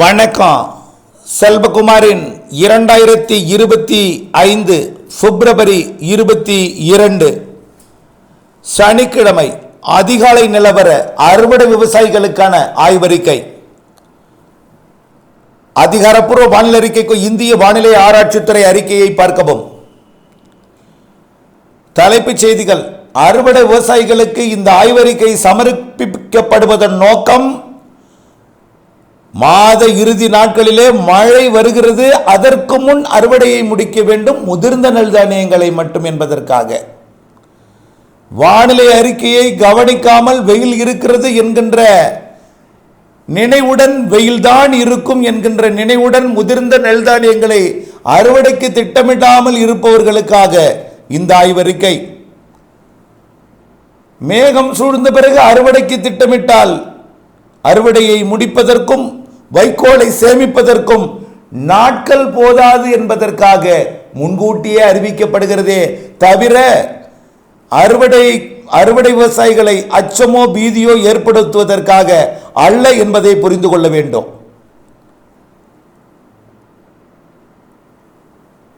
வணக்கம். செல்வகுமாரின் இரண்டாயிரத்தி இருபத்தி ஐந்து பிப்ரவரி இருபத்தி இரண்டு. சனிக்கிழமை அதிகாலை நிலவர அறுவடை விவசாயிகளுக்கான ஆய்வறிக்கை. அதிகாரப்பூர்வ வானிலை அறிக்கைக்கு இந்திய வானிலை ஆராய்ச்சித்துறை அறிக்கையை பார்க்கவும். தலைப்புச் செய்திகள். அறுவடை விவசாயிகளுக்கு இந்த ஆய்வறிக்கை சமர்ப்பிக்கப்படுவதன் நோக்கம் மாத இறுதி நாட்களிலே மழை வருகிறது. அதற்கு முன் அறுவடையை முடிக்க வேண்டும். முதிர்ந்த நெல் தானியங்களை மட்டும் என்பதற்காக. வானிலை அறிக்கையை கவனிக்காமல் வெயில் இருக்கிறது என்கின்ற நினைவுடன் வெயில்தான் இருக்கும் என்கின்ற நினைவுடன் முதிர்ந்த நெல் தானியங்களை அறுவடைக்கு திட்டமிடாமல் இருப்பவர்களுக்காக இந்த ஆய்வறிக்கை மேகம் சூழ்ந்த பிறகு அறுவடைக்கு திட்டமிட்டால் அறுவடையை முடிப்பதற்கும் வைக்கோலை சேமிப்பதற்கும் நாட்கள் போதாது என்பதற்காக முன்கூட்டியே அறிவிக்கப்படுகிறதே தவிர அறுவடை அறுவடை விவசாயிகளை அச்சமோ பீதியோ ஏற்படுத்துவதற்காக அல்ல என்பதை புரிந்து கொள்ள வேண்டும்.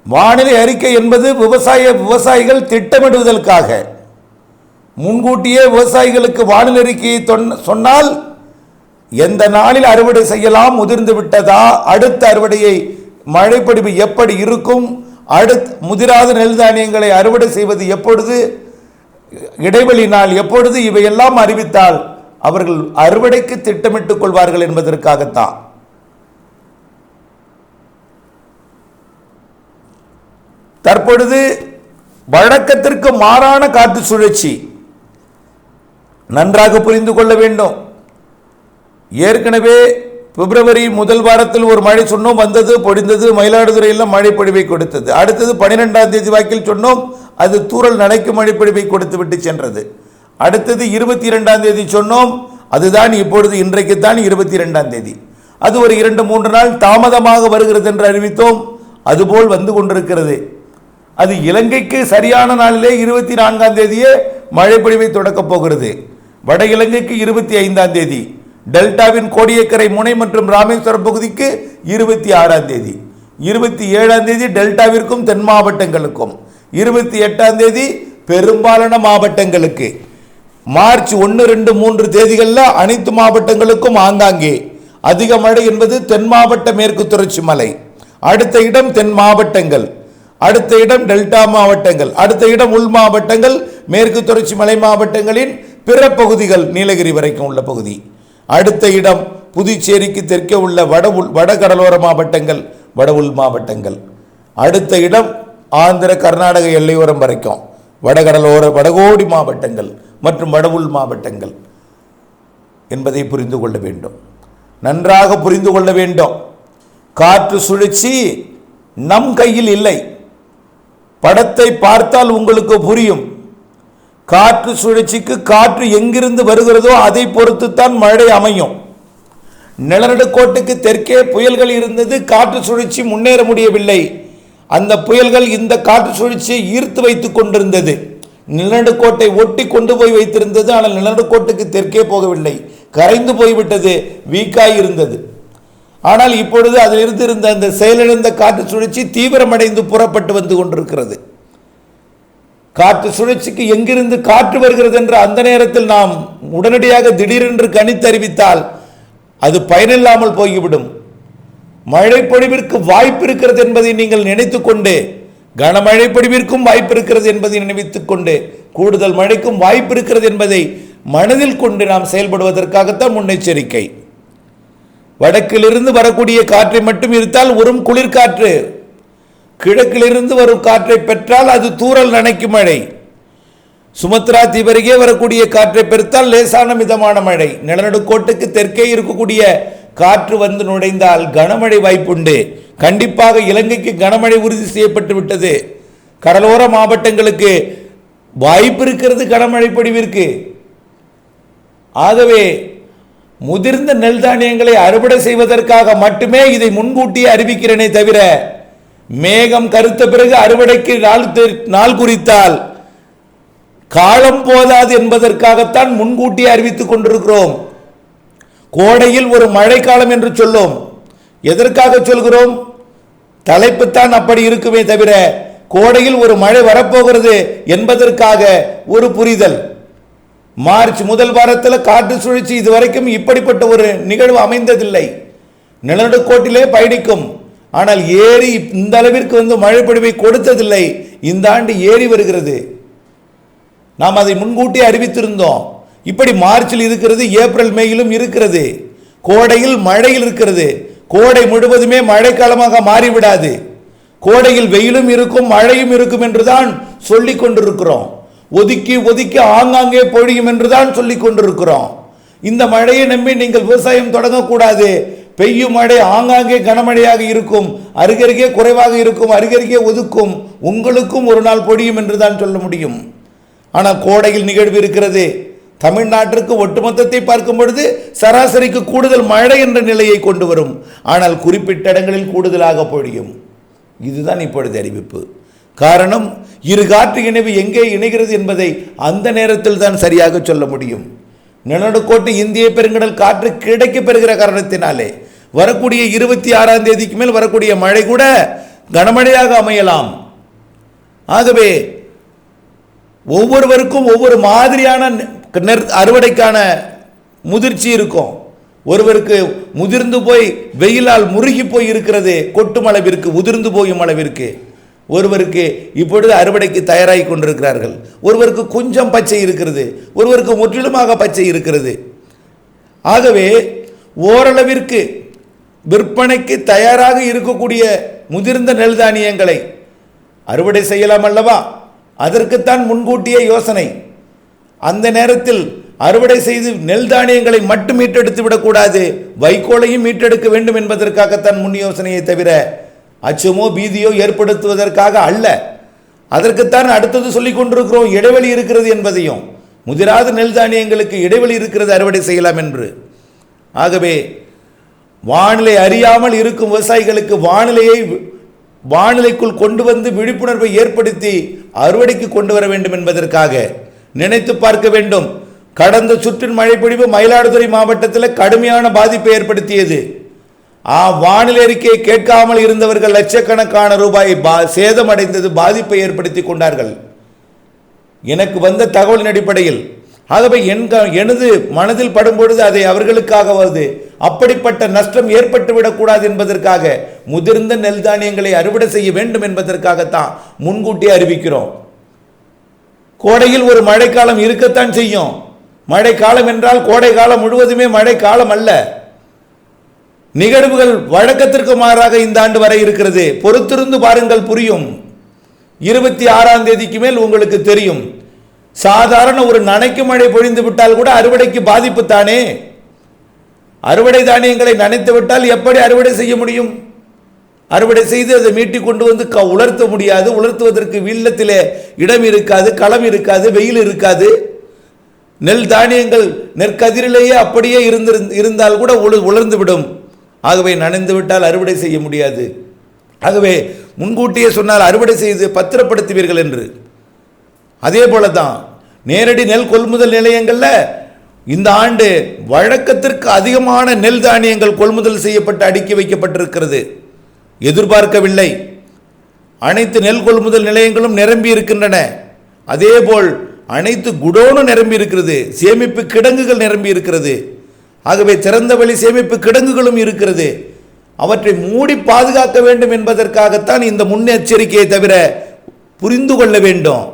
வானிலை அறிக்கை என்பது விவசாய விவசாயிகள் திட்டமிடுவதற்காக. முன்கூட்டியே விவசாயிகளுக்கு வானிலை அறிக்கையை சொன்னால் எந்த நாளில் அறுவடை செய்யலாம்? முதிர்ந்து விட்டதா? அடுத்த அறுவடையை மழைப்படிவு எப்படி இருக்கும்? அடுத் முதிராத நெல் தானியங்களை அறுவடை செய்வது எப்பொழுது? இடைவெளி நாள் எப்பொழுது? இவையெல்லாம் அறிவித்தால் அவர்கள் அறுவடைக்கு திட்டமிட்டுக் கொள்வார்கள் என்பதற்காகத்தான். தற்பொழுது வழக்கத்திற்கு மாறான காற்று சுழற்சி. நன்றாக புரிந்து கொள்ள வேண்டும். ஏற்கனவே பிப்ரவரி முதல் வாரத்தில் ஒரு மழை சொன்னோம் வந்தது பொடிந்தது மயிலாடுதுறையில் மழைப்பொழிவை கொடுத்தது. அடுத்தது பனிரெண்டாம் தேதி வாக்கில் சொன்னோம் அது தூறல் நனைக்கும் மழைப்பொழிவை கொடுத்து விட்டு சென்றது. அடுத்தது இருபத்தி இரண்டாம் தேதி சொன்னோம் அதுதான் இப்பொழுது இன்றைக்கு தான் இருபத்தி இரண்டாம் தேதி. அது ஒரு இரண்டு மூன்று நாள் தாமதமாக வருகிறது என்று அறிவித்தோம் அதுபோல் வந்து கொண்டிருக்கிறது. அது இலங்கைக்கு சரியான நாளிலே இருபத்தி நான்காம் தேதியே மழைப்பொழிவை தொடக்கப் போகிறது. வட இலங்கைக்கு இருபத்தி ஐந்தாம் தேதி. டெல்டாவின் கோடியக்கரை முனை மற்றும் ராமேஸ்வரம் பகுதிக்கு இருபத்தி ஆறாம் தேதி. இருபத்தி ஏழாம் தேதி டெல்டாவிற்கும் தென் மாவட்டங்களுக்கும். இருபத்தி எட்டாம் தேதி பெரும்பாலான மாவட்டங்களுக்கு. மார்ச் ஒன்று ரெண்டு மூன்று தேதிகளில் அனைத்து மாவட்டங்களுக்கும் ஆங்காங்கே. அதிக மழை என்பது தென் மாவட்ட மேற்கு தொடர்ச்சி மலை. அடுத்த இடம் தென் மாவட்டங்கள். அடுத்த இடம் டெல்டா மாவட்டங்கள். அடுத்த இடம் உள் மாவட்டங்கள் மேற்கு தொடர்ச்சி மலை மாவட்டங்களின் பிற பகுதிகள் நீலகிரி வரைக்கும் உள்ள பகுதி. அடுத்த இடம் புதுச்சேரிக்கு தெற்கே உள்ள வட உள் வட கடலோர மாவட்டங்கள் வட உள் மாவட்டங்கள். அடுத்த இடம் ஆந்திர கர்நாடக எல்லையோரம் வரைக்கும். வடகடலோர வடகோடி மாவட்டங்கள் மற்றும் வட உள் மாவட்டங்கள் என்பதை புரிந்து கொள்ள வேண்டும். நன்றாக புரிந்து கொள்ள வேண்டும். காற்று சுழற்சி நம் கையில் இல்லை. படத்தை பார்த்தால் உங்களுக்கு புரியும். காற்று சுழற்சிக்கு காற்று எங்கிருந்து வருகிறதோ அதை பொறுத்துத்தான் மழை அமையும். நிலநடுக்கோட்டுக்கு தெற்கே புயல்கள் இருந்தது காற்று சுழற்சி முன்னேற முடியவில்லை. அந்த புயல்கள் இந்த காற்று சுழற்சியை ஈர்த்து வைத்துக் கொண்டிருந்தது. நிலநடுக்கோட்டை ஒட்டி கொண்டு போய் வைத்திருந்தது ஆனால் நிலநடுக்கோட்டுக்கு தெற்கே போகவில்லை. கரைந்து போய்விட்டது வீக்காய் இருந்தது. ஆனால் இப்பொழுது அதில் இருந்திருந்த அந்த செயலிழந்த காற்று சுழற்சி தீவிரமடைந்து புறப்பட்டு வந்து கொண்டிருக்கிறது. காற்று சுழற்சிக்கு எங்கிருந்து காற்று வருகிறது என்று அந்த நேரத்தில் நாம் உடனடியாக திடீரென்று கணித்தறிவித்தால் அது பயனில்லாமல் போய்விடும். மழைப்பொழிவிற்கு வாய்ப்பு இருக்கிறது என்பதை நீங்கள் நினைத்து கொண்டு கனமழை பொழிவிற்கும் வாய்ப்பு இருக்கிறது என்பதை நினைத்துக் கொண்டு கூடுதல் மழைக்கும் வாய்ப்பு இருக்கிறது என்பதை மனதில் கொண்டு நாம் செயல்படுவதற்காகத்தான் முன்னெச்சரிக்கை. வடக்கிலிருந்து வரக்கூடிய காற்றை மட்டும் இருத்தால் வரும் குளிர்காற்று கிழக்கிலிருந்து வரும் காற்றை பெற்றால் அது தூறல் நனைக்கும் மழை. சுமத்ரா தீவருகே வரக்கூடிய காற்றை பெருத்தால் லேசான மிதமான மழை. நிலநடுக்கோட்டுக்கு தெற்கே இருக்கக்கூடிய காற்று வந்து நுழைந்தால் கனமழை வாய்ப்புண்டு. கண்டிப்பாக இலங்கைக்கு கனமழை உறுதி செய்யப்பட்டு விட்டது. கடலோர மாவட்டங்களுக்கு வாய்ப்பு இருக்கிறது கனமழை பொழிவிற்கு ஆகவே முதிர்ந்த நெல் தானியங்களை அறுவடை செய்வதற்காக மட்டுமே இதை முன்கூட்டியே அறிவிக்கிறேனே தவிர மேகம் கருத்த பிறகு அறுவடைக்கு நாள் நாள் குறித்தால் காலம் போதாது என்பதற்காகத்தான் முன்கூட்டியே அறிவித்துக் கொண்டிருக்கிறோம். கோடையில் ஒரு மழைக்காலம் என்று சொல்லும். எதற்காக சொல்கிறோம்? தலைப்புத்தான் அப்படி இருக்குமே தவிர கோடையில் ஒரு மழை வரப்போகிறது என்பதற்காக ஒரு புரிதல். மார்ச் முதல் வாரத்தில் காற்று சுழற்சி இதுவரைக்கும் இப்படிப்பட்ட ஒரு நிகழ்வு அமைந்ததில்லை. நிலநடுக்கோட்டிலே பயணிக்கும். ஆனால் ஏரி இந்த அளவிற்கு வந்து மழைப்பொழிவை கொடுத்ததில்லை. இந்த ஆண்டு ஏறி வருகிறது. நாம் அதை முன்கூட்டி அறிவித்திருந்தோம். இப்படி மார்ச்சில் இருக்கிறது ஏப்ரல் மேயிலும் இருக்கிறது. கோடையில் மழையில் இருக்கிறது. கோடை முழுவதுமே மழைக்காலமாக மாறிவிடாது. கோடையில் வெயிலும் இருக்கும் மழையும் இருக்கும் என்றுதான் சொல்லிக் கொண்டிருக்கிறோம். ஒதுக்கி ஒதுக்கி ஆங்காங்கே பொழியும் என்றுதான் சொல்லிக் கொண்டிருக்கிறோம். இந்த மழையை நம்பி நீங்கள் விவசாயம் தொடங்கக்கூடாது. பெய்யும் மழை ஆங்காங்கே கனமழையாக இருக்கும் அருகருகே குறைவாக இருக்கும் அருகருகே ஒதுக்கும் உங்களுக்கும் ஒரு நாள் பொழியும் என்றுதான் சொல்ல முடியும். ஆனால் கோடையில் நிகழ்வு இருக்கிறது. தமிழ்நாட்டிற்கு ஒட்டுமொத்தத்தை பார்க்கும் பொழுது சராசரிக்கு கூடுதல் மழை என்ற நிலையை கொண்டு வரும். ஆனால் குறிப்பிட்ட இடங்களில் கூடுதலாக பொழியும். இதுதான் இப்பொழுது அறிவிப்பு. காரணம் இரு காற்று இணைவு எங்கே இணைகிறது என்பதை அந்த நேரத்தில் தான் சரியாக சொல்ல முடியும். நிலநடுக்கோட்டு இந்திய பெருங்கடல் காற்று கிடைக்க பெறுகிற காரணத்தினாலே வரக்கூடிய இருபத்தி ஆறாம் தேதிக்கு மேல் வரக்கூடிய மழை கூட கனமழையாக அமையலாம். ஆகவே ஒவ்வொருவருக்கும் ஒவ்வொரு மாதிரியான நெர் அறுவடைக்கான முதிர்ச்சி இருக்கும். ஒருவருக்கு முதிர்ந்து போய் வெயிலால் முருகி போய் இருக்கிறது கொட்டும் அளவிற்கு உதிர்ந்து போயும் அளவிற்கு. ஒருவருக்கு இப்பொழுது அறுவடைக்கு தயாராகி கொண்டிருக்கிறார்கள். ஒருவருக்கு கொஞ்சம் பச்சை இருக்கிறது. ஒருவருக்கு முற்றிலுமாக பச்சை இருக்கிறது. ஆகவே ஓரளவிற்கு விற்பனைக்கு தயாராக இருக்கக்கூடிய முதிர்ந்த நெல் தானியங்களை அறுவடை செய்யலாம் அல்லவா? அதற்குத்தான் முன்கூட்டியே யோசனை. அந்த நேரத்தில் அறுவடை செய்து நெல் தானியங்களை மட்டும் மீட்டெடுத்து விடக்கூடாது வைக்கோலையும் மீட்டெடுக்க வேண்டும் என்பதற்காகத்தான் முன் யோசனையை தவிர அச்சமோ பீதியோ ஏற்படுத்துவதற்காக அல்ல. அதற்குத்தான் அடுத்தது சொல்லிக் கொண்டிருக்கிறோம் இடைவெளி இருக்கிறது என்பதையும். முதிராத நெல் தானியங்களுக்கு இடைவெளி இருக்கிறது அறுவடை செய்யலாம் என்று. ஆகவே வானிலை அறியாமல் இருக்கும் விவசாயிகளுக்கு வானிலையை வானிலைக்குள் கொண்டு வந்து விழிப்புணர்வை ஏற்படுத்தி அறுவடைக்கு கொண்டு வர வேண்டும் என்பதற்காக நினைத்து பார்க்க வேண்டும். கடந்த சுற்றின் மழைப்பொழிவு மயிலாடுதுறை மாவட்டத்தில் கடுமையான பாதிப்பை ஏற்படுத்தியது. ஆ வானிலை அறிக்கையை கேட்காமல் இருந்தவர்கள் லட்சக்கணக்கான ரூபாய் பா சேதமடைந்தது பாதிப்பை ஏற்படுத்தி கொண்டார்கள். எனக்கு வந்த தகவலின் அடிப்படையில் ஆகவே என் க- எனது மனதில் படும்பொழுது அதை அவர்களுக்காகவது அப்படிப்பட்ட நஷ்டம் ஏற்பட்டு விடக்கூடாது என்பதற்காக முதிர்ந்த நெல் தானியங்களை அறுவடை செய்ய வேண்டும் என்பதற்காகத்தான் முன்கூட்டியே அறிவிக்கிறோம். கோடையில் ஒரு மழைக்காலம் இருக்கத்தான் செய்யும். மழைக்காலம் என்றால் கோடை காலம் முழுவதுமே மழைக்காலம் அல்ல. நிகழ்வுகள் வழக்கத்திற்கு மாறாக இந்த ஆண்டு வரை இருக்கிறது. பொறுத்திருந்து பாருங்கள் புரியும். இருபத்தி ஆறாம் தேதிக்கு மேல் உங்களுக்கு தெரியும். சாதாரண ஒரு நனைக்கு மழை பொழிந்து விட்டால் கூட அறுவடைக்கு பாதிப்பு தானே? அறுவடை தானியங்களை நனைத்து விட்டால் எப்படி அறுவடை செய்ய முடியும்? அறுவடை செய்து அதை மீட்டி கொண்டு வந்து க உலர்த்த முடியாது. உலர்த்துவதற்கு வில்லத்திலே இடம் இருக்காது களம் இருக்காது வெயில் இருக்காது. நெல் தானியங்கள் நெற்கதிரிலேயே அப்படியே இருந்திரு இருந்தால் கூட உலு உலர்ந்து விடும். ஆகவே நனைந்து விட்டால் அறுவடை செய்ய முடியாது. ஆகவே முன்கூட்டியே சொன்னால் அறுவடை செய்து பத்திரப்படுத்துவீர்கள் என்று. அதே போல தான் நேரடி நெல் கொள்முதல் நிலையங்களில் இந்த ஆண்டு வழக்கத்திற்கு அதிகமான நெல் தானியங்கள் கொள்முதல் செய்யப்பட்டு அடுக்கி வைக்கப்பட்டிருக்கிறது. எதிர்பார்க்கவில்லை. அனைத்து நெல் கொள்முதல் நிலையங்களும் நிரம்பி இருக்கின்றன. அதேபோல் அனைத்து குடோனும் நிரம்பி இருக்கிறது. சேமிப்பு கிடங்குகள் நிரம்பி இருக்கிறது. ஆகவே திறந்த வழி சேமிப்பு கிடங்குகளும் இருக்கிறது. அவற்றை மூடி பாதுகாக்க வேண்டும் என்பதற்காகத்தான் இந்த முன்னெச்சரிக்கையை தவிர புரிந்து கொள்ள வேண்டும்.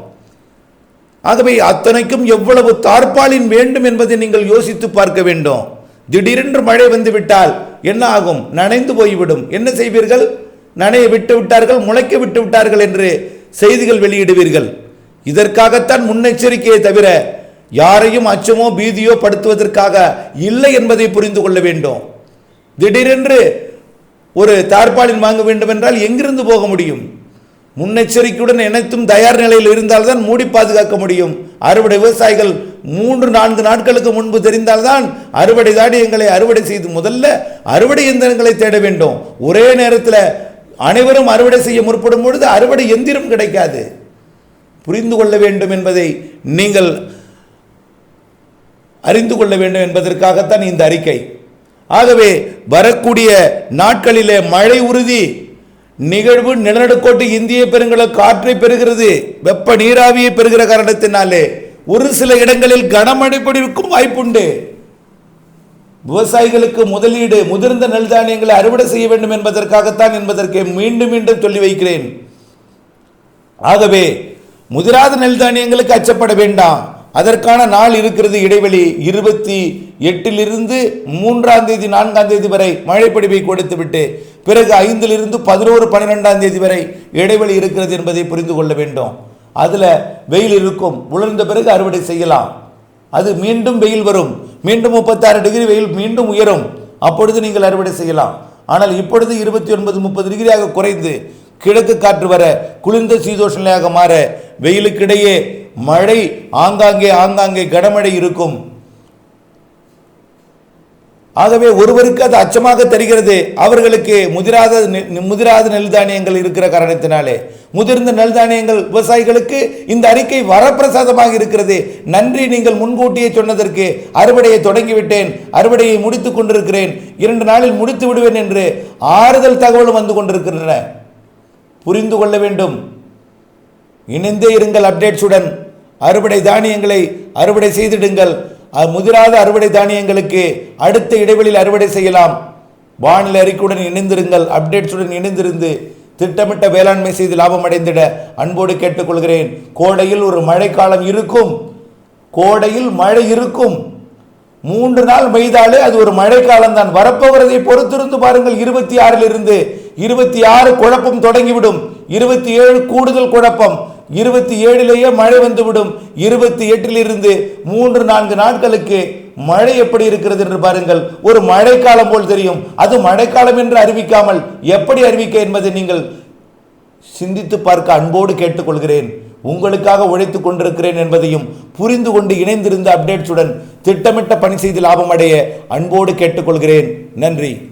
ஆகவே அத்தனைக்கும் எவ்வளவு தார்பாலின் வேண்டும் என்பதை நீங்கள் யோசித்து பார்க்க வேண்டும். திடீரென்று மழை வந்து விட்டால் என்ன ஆகும்? நனைந்து போய்விடும். என்ன செய்வீர்கள்? நனைய விட்டு விட்டார்கள் முளைக்க விட்டு விட்டார்கள் என்று செய்திகள் வெளியிடுவீர்கள். இதற்காகத்தான் முன்னெச்சரிக்கையை தவிர யாரையும் அச்சமோ பீதியோ படுத்துவதற்காக இல்லை என்பதை புரிந்து கொள்ள வேண்டும். திடீரென்று ஒரு தார்பாலின் வாங்க வேண்டும் என்றால் எங்கிருந்து போக முடியும்? முன்னெச்சரிக்கையுடன் அனைத்தும் தயார் நிலையில் இருந்தால்தான் மூடி பாதுகாக்க முடியும். அறுவடை விவசாயிகள் மூன்று நான்கு நாட்களுக்கு முன்பு தெரிந்தால்தான் அறுவடை தானியங்களை அறுவடை செய்து முதல்ல அறுவடை இயந்திரங்களை தேட வேண்டும். ஒரே நேரத்தில் அனைவரும் அறுவடை செய்ய முற்படும் பொழுது அறுவடை எந்திரம் கிடைக்காது. புரிந்து கொள்ள வேண்டும் என்பதை நீங்கள் அறிந்து கொள்ள வேண்டும் என்பதற்காகத்தான் இந்த அறிக்கை. ஆகவே வரக்கூடிய நாட்களிலே மழை உறுதி நிகழ்வு நிலநடுக்கோட்டு இந்திய பெருங்கல காற்றை பெறுகிறது. வெப்ப நீராவியை பெறுகிற காரணத்தினாலே ஒரு சில இடங்களில் கனமழை பொழிவுக்கும் வாய்ப்புண்டு. விவசாயிகளுக்கு முதலீடு முதிர்ந்த நெல் தானியங்களை அறுவடை செய்ய வேண்டும் என்பதற்காகத்தான் என்பதற்கு மீண்டும் மீண்டும் சொல்லி வைக்கிறேன். ஆகவே முதிராத நெல் தானியங்களுக்கு அச்சப்பட வேண்டாம். அதற்கான நாள் இருக்கிறது இடைவெளி இருபத்தி எட்டிலிருந்து மூன்றாம் தேதி நான்காம் தேதி வரை மழைப்பொழிவை கொடுத்துவிட்டு பிறகு ஐந்திலிருந்து பதினோரு பன்னிரெண்டாம் தேதி வரை இடைவெளி இருக்கிறது என்பதை புரிந்து கொள்ள வேண்டும். அதில் வெயில் இருக்கும். உலர்ந்த பிறகு அறுவடை செய்யலாம். அது மீண்டும் வெயில் வரும். மீண்டும் முப்பத்தாறு டிகிரி வெயில் மீண்டும் உயரும். அப்பொழுது நீங்கள் அறுவடை செய்யலாம். ஆனால் இப்பொழுது இருபத்தி ஒன்பது முப்பது டிகிரியாக குறைந்து கிழக்கு காற்று வர குளிர்ந்த சீதோஷ மாற வெயிலுக்கிடையே மழை ஆங்காங்கே ஆங்காங்கே கனமழை இருக்கும். ஆகவே ஒருவருக்கு அது அச்சமாக தெரிகிறது. அவர்களுக்கு முதிராத முதிராத நெல் தானியங்கள் இருக்கிற காரணத்தினாலே. முதிர்ந்த நெல் தானியங்கள் விவசாயிகளுக்கு இந்த அறிக்கை வரப்பிரசாதமாக இருக்கிறது. நன்றி நீங்கள் முன்கூட்டியே சொன்னதற்கு அறுவடையை தொடங்கிவிட்டேன். அறுவடையை முடித்துக் கொண்டிருக்கிறேன். இரண்டு நாளில் முடித்து விடுவேன் என்று ஆறுதல் தகவலும் வந்து கொண்டிருக்கின்றன. புரிந்து கொள்ள வேண்டும். இணைந்தே இருங்கள் அப்டேட்ஸுடன். அறுவடை தானியங்களை அறுவடை செய்திடுங்கள். முதிராத அறுவடை தானியங்களுக்கு அடுத்த இடைவெளியில் அறுவடை செய்யலாம். வானிலை அறிக்கையுடன் இணைந்திருங்கள் அப்டேட்ஸுடன் இணைந்திருந்து திட்டமிட்ட வேளாண்மை செய்து லாபம் அடைந்திட அன்போடு கேட்டுக்கொள்கிறேன். கோடையில் ஒரு மழைக்காலம் இருக்கும். கோடையில் மழை இருக்கும். மூன்று நாள் பெய்தாலே அது ஒரு மழைக்காலம் தான். வரப்போகிறதை பொறுத்திருந்து பாருங்கள் இருபத்தி ஆறில் இருந்து இருபத்தி ஆறு குழப்பம் தொடங்கிவிடும். இருபத்தி ஏழு கூடுதல் குழப்பம். இருபத்தி ஏழிலேயே மழை வந்துவிடும். இருபத்தி எட்டிலிருந்து மூன்று நான்கு நாட்களுக்கு மழை எப்படி இருக்கிறது என்று பாருங்கள். ஒரு மழைக்காலம் போல் தெரியும். அது மழைக்காலம் என்று அறிவிக்காமல் எப்படி அறிவிக்க என்பதை நீங்கள் சிந்தித்து பார்க்க அன்போடு கேட்டுக்கொள்கிறேன். உங்களுக்காக உழைத்துக் கொண்டிருக்கிறேன் என்பதையும் புரிந்து கொண்டு இணைந்திருந்த அப்டேட்ஸுடன் திட்டமிட்ட பணி செய்து லாபம் அடைய அன்போடு கேட்டுக்கொள்கிறேன். நன்றி.